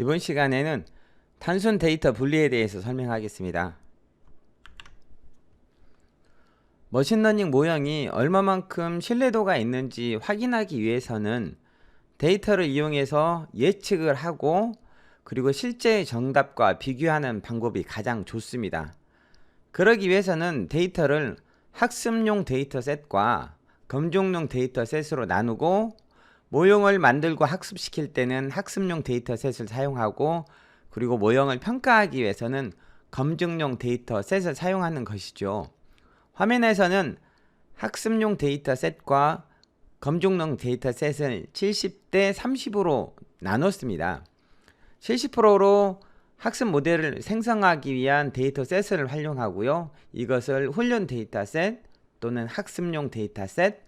이번 시간에는 단순 데이터 분리에 대해서 설명하겠습니다. 머신러닝 모형이 얼마만큼 신뢰도가 있는지 확인하기 위해서는 데이터를 이용해서 예측을 하고 그리고 실제 정답과 비교하는 방법이 가장 좋습니다. 그러기 위해서는 데이터를 학습용 데이터셋과 검증용 데이터셋으로 나누고 모형을 만들고 학습시킬 때는 학습용 데이터셋을 사용하고 그리고 모형을 평가하기 위해서는 검증용 데이터셋을 사용하는 것이죠. 화면에서는 학습용 데이터셋과 검증용 데이터셋을 70대 30으로 나눴습니다. 70%로 학습 모델을 생성하기 위한 데이터셋을 활용하고요. 이것을 훈련 데이터셋 또는 학습용 데이터셋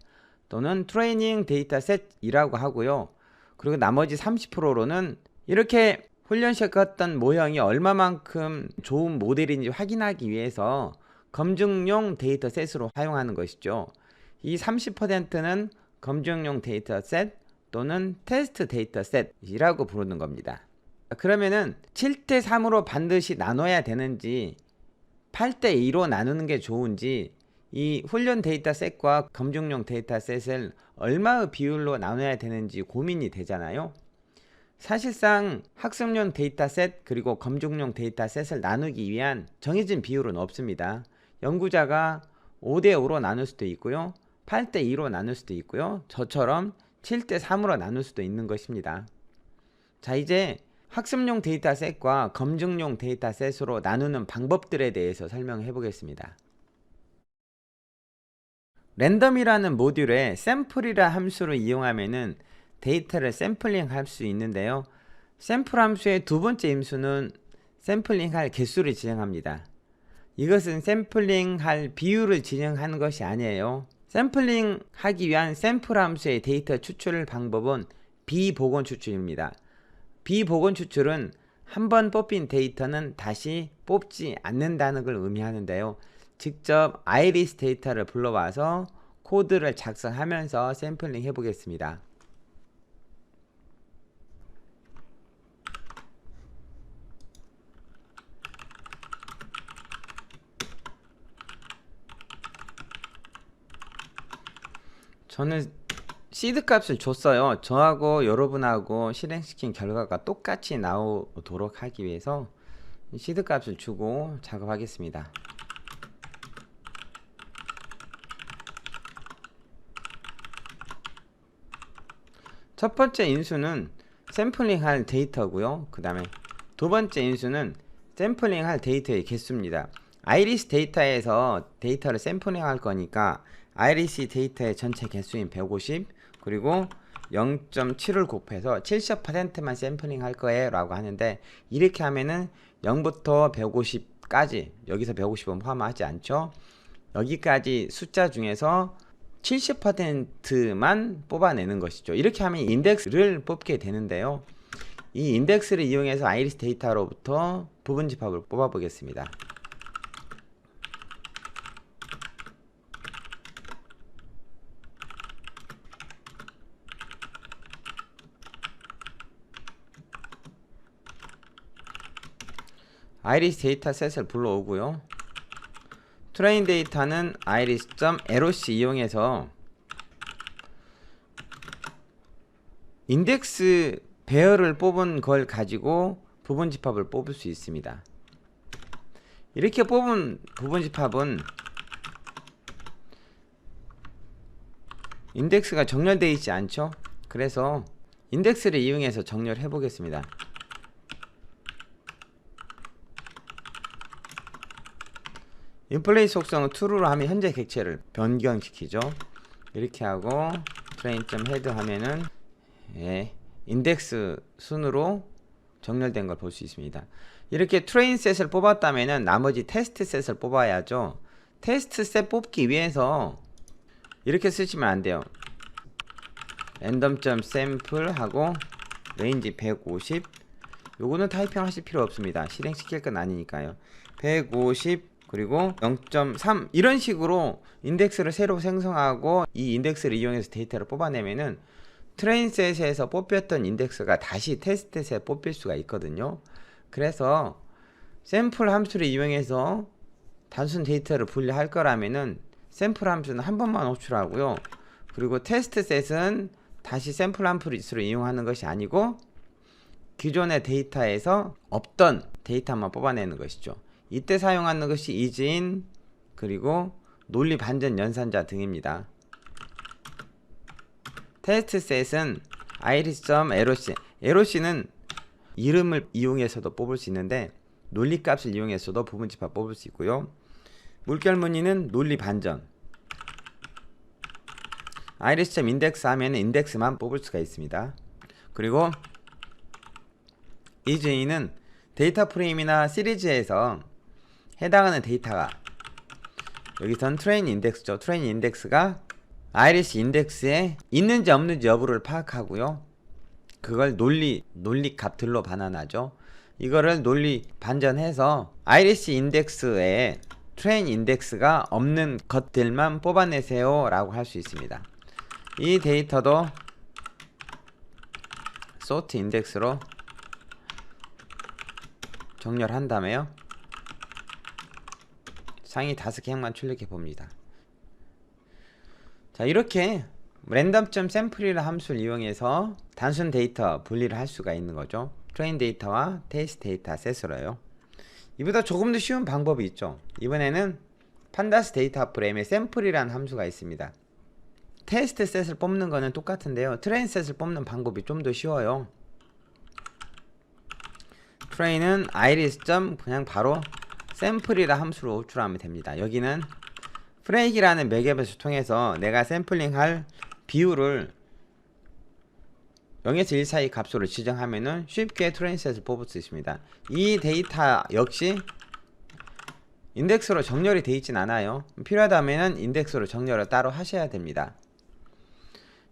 또는 트레이닝 데이터셋이라고 하고요. 그리고 나머지 30%로는 이렇게 훈련시켰던 모형이 얼마만큼 좋은 모델인지 확인하기 위해서 검증용 데이터셋으로 사용하는 것이죠. 이 30%는 검증용 데이터셋 또는 테스트 데이터셋이라고 부르는 겁니다. 그러면은 7대 3으로 반드시 나눠야 되는지 8대 2로 나누는 게 좋은지 이 훈련 데이터셋과 검증용 데이터셋을 얼마의 비율로 나눠야 되는지 고민이 되잖아요. 사실상 학습용 데이터셋 그리고 검증용 데이터셋을 나누기 위한 정해진 비율은 없습니다. 연구자가 5대5로 나눌 수도 있고요. 8대2로 나눌 수도 있고요. 저처럼 7대3으로 나눌 수도 있는 것입니다. 자, 이제 학습용 데이터셋과 검증용 데이터셋으로 나누는 방법들에 대해서 설명해 보겠습니다. 랜덤이라는 모듈에 샘플이라 함수를 이용하면은 데이터를 샘플링 할 수 있는데요. 샘플 함수의 두 번째 임수는 샘플링 할 개수를 지정합니다. 이것은 샘플링 할 비율을 지정하는 것이 아니에요. 샘플링 하기 위한 샘플 함수의 데이터 추출 방법은 비복원 추출입니다. 비복원 추출은 한 번 뽑힌 데이터는 다시 뽑지 않는다는 걸 의미하는데요. 직접 아이리스 데이터를 불러와서 코드를 작성하면서 샘플링 해보겠습니다. 저는 시드 값을 줬어요. 저하고 여러분하고 실행시킨 결과가 똑같이 나오도록 하기 위해서 시드 값을 주고 작업하겠습니다. 첫 번째 인수는 샘플링 할 데이터고요. 그 다음에 두 번째 인수는 샘플링 할 데이터의 개수입니다. 아이리스 데이터에서 데이터를 샘플링 할 거니까 아이리스 데이터의 전체 개수인 150 그리고 0.7을 곱해서 70%만 샘플링 할 거예요 라고 하는데 이렇게 하면은 0부터 150까지 여기서 150은 포함하지 않죠 여기까지 숫자 중에서 70%만 뽑아내는 것이죠. 이렇게 하면 인덱스를 뽑게 되는데요. 이 인덱스를 이용해서 아이리스 데이터로부터 부분 집합을 뽑아 보겠습니다. 아이리스 데이터 셋을 불러오고요. 트레인 데이터는 iris.loc 이용해서 인덱스 배열을 뽑은 걸 가지고 부분 집합을 뽑을 수 있습니다. 이렇게 뽑은 부분 집합은 인덱스가 정렬되어 있지 않죠? 그래서 인덱스를 이용해서 정렬해 보겠습니다. 인플레이 속성은 true로 하면 현재 객체를 변경시키죠. 이렇게 하고 train.head 하면은 예, 인덱스 순으로 정렬된 걸 볼 수 있습니다. 이렇게 트레인 셋을 뽑았다면은 나머지 테스트 셋을 뽑아야죠. 테스트 셋 뽑기 위해서 이렇게 쓰시면 안 돼요. random.sample 하고 range 150 요거는 타이핑 하실 필요 없습니다. 실행시킬 건 아니니까요. 150 그리고 0.3 이런 식으로 인덱스를 새로 생성하고 이 인덱스를 이용해서 데이터를 뽑아내면은 트레인셋에서 뽑혔던 인덱스가 다시 테스트셋에 뽑힐 수가 있거든요. 그래서 샘플 함수를 이용해서 단순 데이터를 분리할 거라면은 샘플 함수는 한 번만 호출하고요. 그리고 테스트셋은 다시 샘플 함수를 이용하는 것이 아니고 기존의 데이터에서 없던 데이터만 뽑아내는 것이죠. 이때 사용하는 것이 이진 그리고 논리 반전 연산자 등입니다. 테스트 셋은 iris.eroc eroC는 이름을 이용해서도 뽑을 수 있는데 논리 값을 이용해서도 부분 집합 뽑을 수 있고요. 물결 무늬는 논리 반전 iris.index 하면 인덱스만 뽑을 수가 있습니다. 그리고 이즈인은 데이터 프레임이나 시리즈에서 해당하는 데이터가 여기선 트레인 인덱스죠. 트레인 인덱스가 아이리스 인덱스에 있는지 없는지 여부를 파악하고요. 그걸 논리 논리 값들로 반환하죠. 이거를 논리 반전해서 아이리스 인덱스에 트레인 인덱스가 없는 것들만 뽑아내세요 라고 할 수 있습니다. 이 데이터도 소트 인덱스로 정렬한 다음에요. 상위 다섯 개 행만 출력해 봅니다. 자 이렇게 랜덤점 샘플이라는 함수를 이용해서 단순 데이터 분리를 할 수가 있는 거죠. 트레인 데이터와 테스트 데이터 셋으로요. 이보다 조금 더 쉬운 방법이 있죠. 이번에는 판다스 데이터 프레임에 샘플이라는 함수가 있습니다. 테스트 셋을 뽑는 거는 똑같은데요. 트레인 셋을 뽑는 방법이 좀 더 쉬워요. 트레인은 iris. 그냥 바로 샘플이라 함수로 호출하면 됩니다. 여기는 프레이기라는 매개변수 통해서 내가 샘플링할 비율을 0에서 1 사이 값으로 지정하면은 쉽게 트레인셋을 뽑을 수 있습니다. 이 데이터 역시 인덱스로 정렬이 되어 있진 않아요. 필요하다면 인덱스로 정렬을 따로 하셔야 됩니다.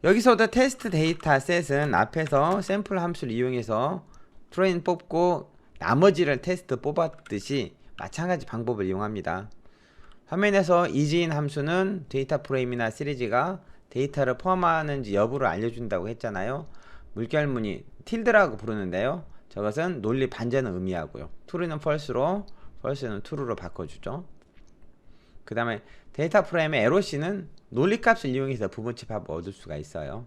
여기서도 테스트 데이터 셋은 앞에서 샘플 함수를 이용해서 트레인 뽑고 나머지를 테스트 뽑았듯이 마찬가지 방법을 이용합니다. 화면에서 이지인 함수는 데이터 프레임이나 시리즈가 데이터를 포함하는지 여부를 알려준다고 했잖아요. 물결무늬 틸드라고 부르는데요. 저것은 논리 반전을 의미하고요. true는 false로 false는 true로 바꿔주죠. 그 다음에 데이터 프레임의 eroc는 논리값을 이용해서 부분 집합을 얻을 수가 있어요.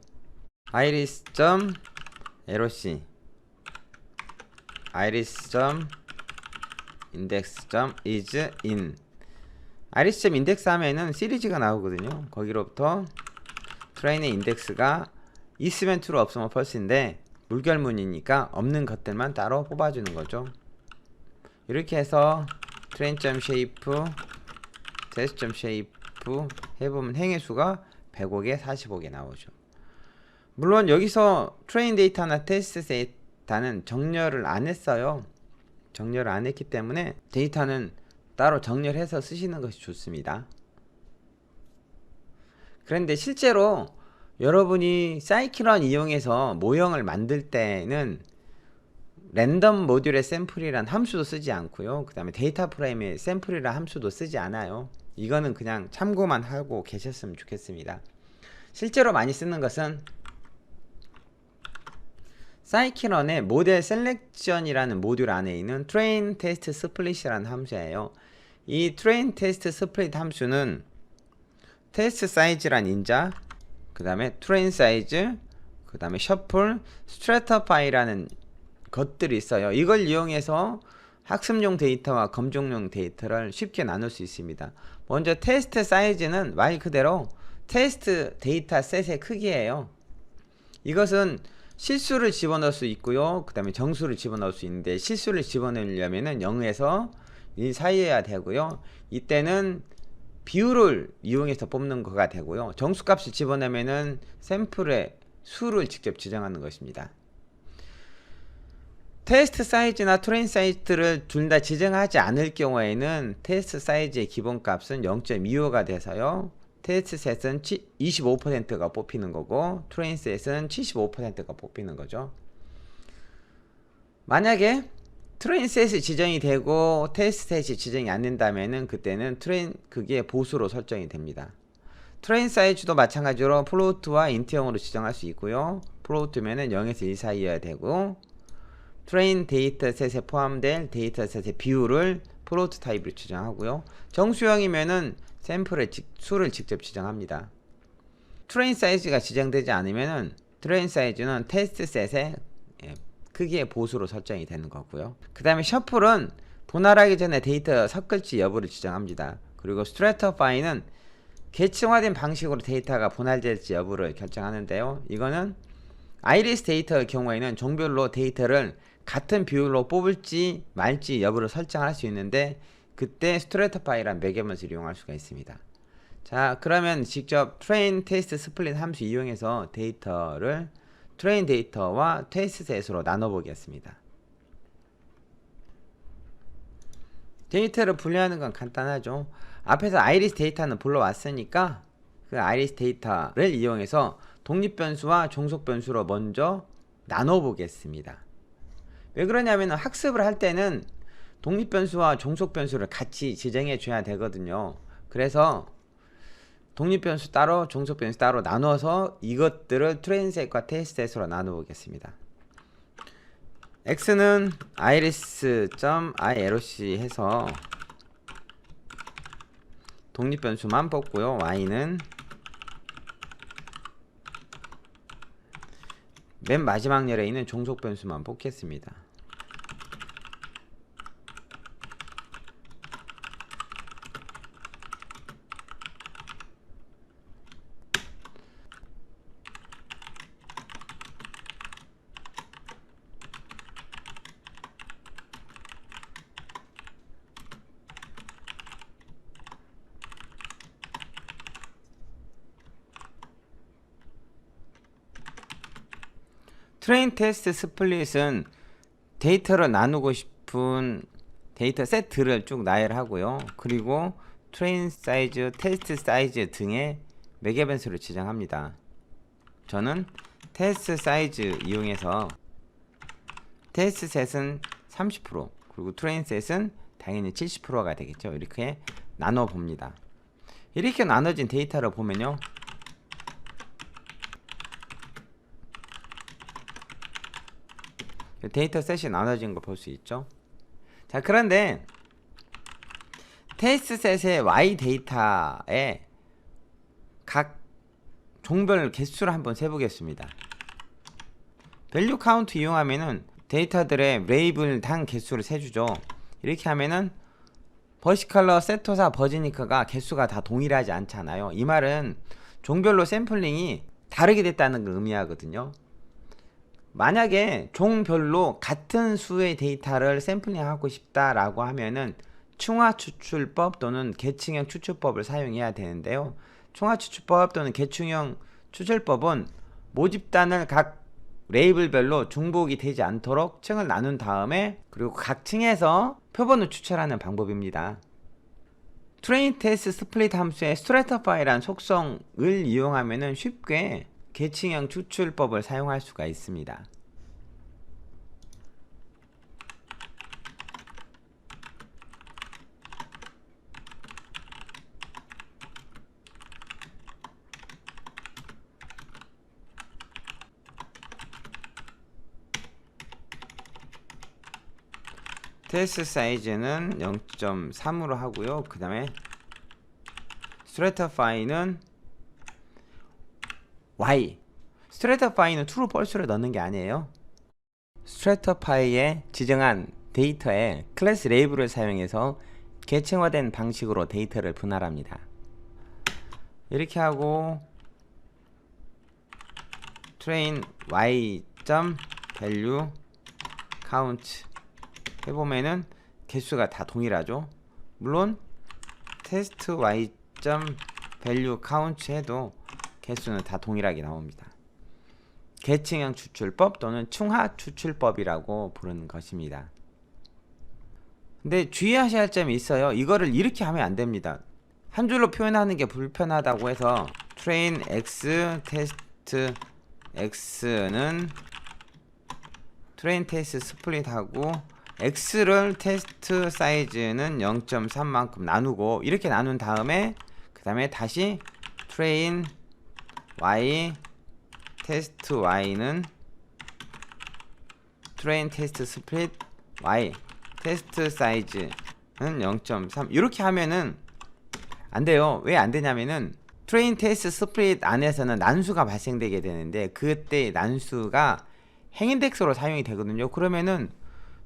iris.eroc iris.index.is.in iris.index 하면은 시리즈가 나오거든요. 거기로부터 트레인의 인덱스가 있으면 true 없으면 false인데 물결문이니까 없는 것들만 따로 뽑아주는 거죠. 이렇게 해서 train.shape test.shape 해보면 행의 수가 105개, 45개 나오죠. 물론 여기서 트레인 데이터나 테스트 데이터는 정렬을 안 했어요. 정렬을 안 했기 때문에 데이터는 따로 정렬해서 쓰시는 것이 좋습니다. 그런데 실제로 여러분이 사이클런 이용해서 모형을 만들 때는 랜덤 모듈의 샘플이란 함수도 쓰지 않고요. 그 다음에 데이터 프레임의 샘플이란 함수도 쓰지 않아요. 이거는 그냥 참고만 하고 계셨으면 좋겠습니다. 실제로 많이 쓰는 것은 사이키런의 모델 셀렉션이라는 모듈 안에 있는 트레인 테스트 스플릿이라는 함수예요. 이 트레인 테스트 스플릿 함수는 테스트 사이즈란 인자, 그 다음에 트레인 사이즈, 그 다음에 셔플, 스트레터파이라는 것들이 있어요. 이걸 이용해서 학습용 데이터와 검정용 데이터를 쉽게 나눌 수 있습니다. 먼저 테스트 사이즈는 말 그대로 테스트 데이터 셋의 크기예요. 이것은 실수를 집어넣을 수 있고요. 그 다음에 정수를 집어넣을 수 있는데 실수를 집어넣으려면은 0에서 1 사이여야 되고요. 이때는 비율을 이용해서 뽑는 거가 되고요. 정수값을 집어넣으면은 샘플의 수를 직접 지정하는 것입니다. 테스트 사이즈나 트레인 사이즈를 둘 다 지정하지 않을 경우에는 테스트 사이즈의 기본값은 0.25가 돼서요. 테스트 셋은 25%가 뽑히는 거고 트레인 셋은 75%가 뽑히는 거죠. 만약에 트레인 셋이 지정이 되고 테스트 셋이 지정이 안 된다면은 그때는 트레인 그게 보수로 설정이 됩니다. 트레인 사이즈도 마찬가지로 플로트와 인트형으로 지정할 수 있고요. 플로트면은 0에서 1 사이여야 되고 트레인 데이터셋에 포함된 데이터셋의 비율을 플로트 타입으로 지정하고요. 정수형이면은 샘플의 직- 수를 직접 지정합니다. 트레인 사이즈가 지정되지 않으면은 트레인 사이즈는 테스트 셋의 예, 크기의 보수로 설정이 되는 거고요. 그 다음에 셔플은 분할하기 전에 데이터 섞을지 여부를 지정합니다. 그리고 스트래터파이는 계층화된 방식으로 데이터가 분할될지 여부를 결정하는데요. 이거는 아이리스 데이터의 경우에는 종별로 데이터를 같은 비율로 뽑을지 말지 여부를 설정할 수 있는데 그때 스트래터파이란 매개먼을 이용할 수가 있습니다. 자 그러면 직접 트레인 테스트 스플릿 함수 이용해서 데이터를 트레인 데이터와 테스트 셋으로 나눠 보겠습니다. 데이터를 분리하는 건 간단하죠. 앞에서 아이리스 데이터는 불러왔으니까 그 아이리스 데이터를 이용해서 독립 변수와 종속 변수로 먼저 나눠 보겠습니다. 왜 그러냐면 학습을 할 때는 독립 변수와 종속 변수를 같이 지정해 줘야 되거든요. 그래서 독립 변수 따로 종속 변수 따로 나눠서 이것들을 트레인셋과 테스트셋으로 나눠 보겠습니다. x는 iris.iroc 해서 독립 변수만 뽑고요. y는 맨 마지막 열에 있는 종속 변수만 뽑겠습니다. 트레인 테스트 스플릿은 데이터를 나누고 싶은 데이터 세트를 쭉 나열하고요. 그리고 트레인 사이즈, 테스트 사이즈 등의 매개 변수를 지정합니다. 저는 테스트 사이즈 이용해서 테스트 셋은 30% 그리고 트레인 셋은 당연히 70%가 되겠죠. 이렇게 나눠 봅니다. 이렇게 나눠진 데이터를 보면요. 데이터 셋이 나눠진 거볼수 있죠. 자, 그런데 테스트 셋의 Y 데이터에 각 종별 개수를 한번 세보겠습니다. 밸류 카운트 이용하면은 데이터들의 레이블 당 개수를 세주죠. 이렇게 하면은 버시컬러, 세토사, 버지니크가 개수가 다 동일하지 않잖아요. 이 말은 종별로 샘플링이 다르게 됐다는 걸 의미하거든요. 만약에 종별로 같은 수의 데이터를 샘플링하고 싶다라고 하면은 충화 추출법 또는 계층형 추출법을 사용해야 되는데요. 충화 추출법 또는 계층형 추출법은 모집단을 각 레이블별로 중복이 되지 않도록 층을 나눈 다음에 그리고 각 층에서 표본을 추출하는 방법입니다. 트레인 테스트 스플릿 함수의 스트래터파이란 속성을 이용하면 쉽게 계층형 추출법을 사용할 수가 있습니다. 테스트 사이즈는 0.3으로 하고요. 그 다음에 스트래터파이는 y 스트래터파이는 true false를 넣는 게 아니에요. 스트래터파이에 지정한 데이터에 클래스 레이블을 사용해서 계층화된 방식으로 데이터를 분할합니다. 이렇게 하고 train y value count 해보면은 개수가 다 동일하죠. 물론 테스트 y value count 해도 개수는 다 동일하게 나옵니다. 계층형 추출법 또는 충하 추출법이라고 부르는 것입니다. 근데 주의하셔야 할 점이 있어요. 이거를 이렇게 하면 안 됩니다. 한 줄로 표현하는 게 불편하다고 해서 train x 테스트 x는 트레인 테스트 스플릿하고 x를 테스트 사이즈는 0.3만큼 나누고 이렇게 나눈 다음에 그 다음에 다시 트레인 y 테스트 y는 트레인 테스트 스플릿 y 테스트 사이즈는 0.3 이렇게 하면은 안 돼요. 왜 안 되냐면은 트레인 테스트 스플릿 안에서는 난수가 발생되게 되는데 그때 난수가 행인덱스로 사용이 되거든요. 그러면은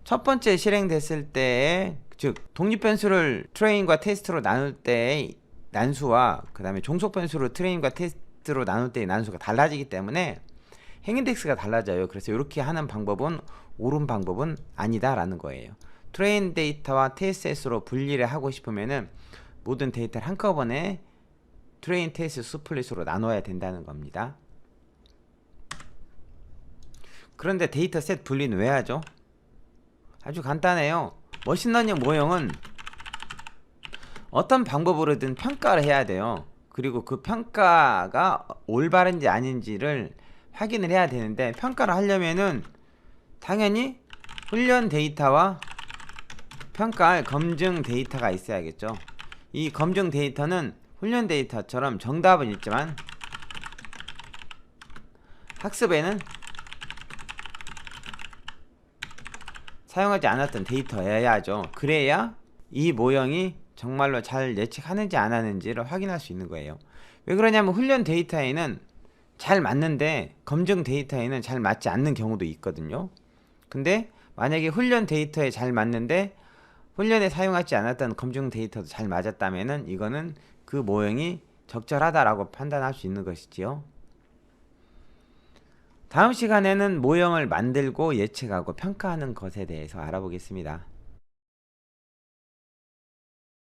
첫 번째 실행됐을 때에 즉 독립 변수를 트레인과 테스트로 나눌 때의 난수와 그 다음에 종속 변수로 트레인과 테스트 로 나눌 때의 난수가 달라지기 때문에 행인덱스가 달라져요. 그래서 이렇게 하는 방법은 옳은 방법은 아니다라는 거예요. 트레인 데이터와 TSS로 분리를 하고 싶으면은 모든 데이터를 한꺼번에 트레인 테스트 스플릿으로 나눠야 된다는 겁니다. 그런데 데이터 셋 분리는 왜 하죠? 아주 간단해요. 머신러닝 모형은 어떤 방법으로든 평가를 해야 돼요. 그리고 그 평가가 올바른지 아닌지를 확인을 해야 되는데 평가를 하려면은 당연히 훈련 데이터와 평가할 검증 데이터가 있어야겠죠. 이 검증 데이터는 훈련 데이터처럼 정답은 있지만 학습에는 사용하지 않았던 데이터여야죠. 그래야 이 모형이 정말로 잘 예측하는지 안 하는지를 확인할 수 있는 거예요. 왜 그러냐면 훈련 데이터에는 잘 맞는데 검증 데이터에는 잘 맞지 않는 경우도 있거든요. 근데 만약에 훈련 데이터에 잘 맞는데 훈련에 사용하지 않았던 검증 데이터도 잘 맞았다면은 이거는 그 모형이 적절하다라고 판단할 수 있는 것이지요. 다음 시간에는 모형을 만들고 예측하고 평가하는 것에 대해서 알아보겠습니다.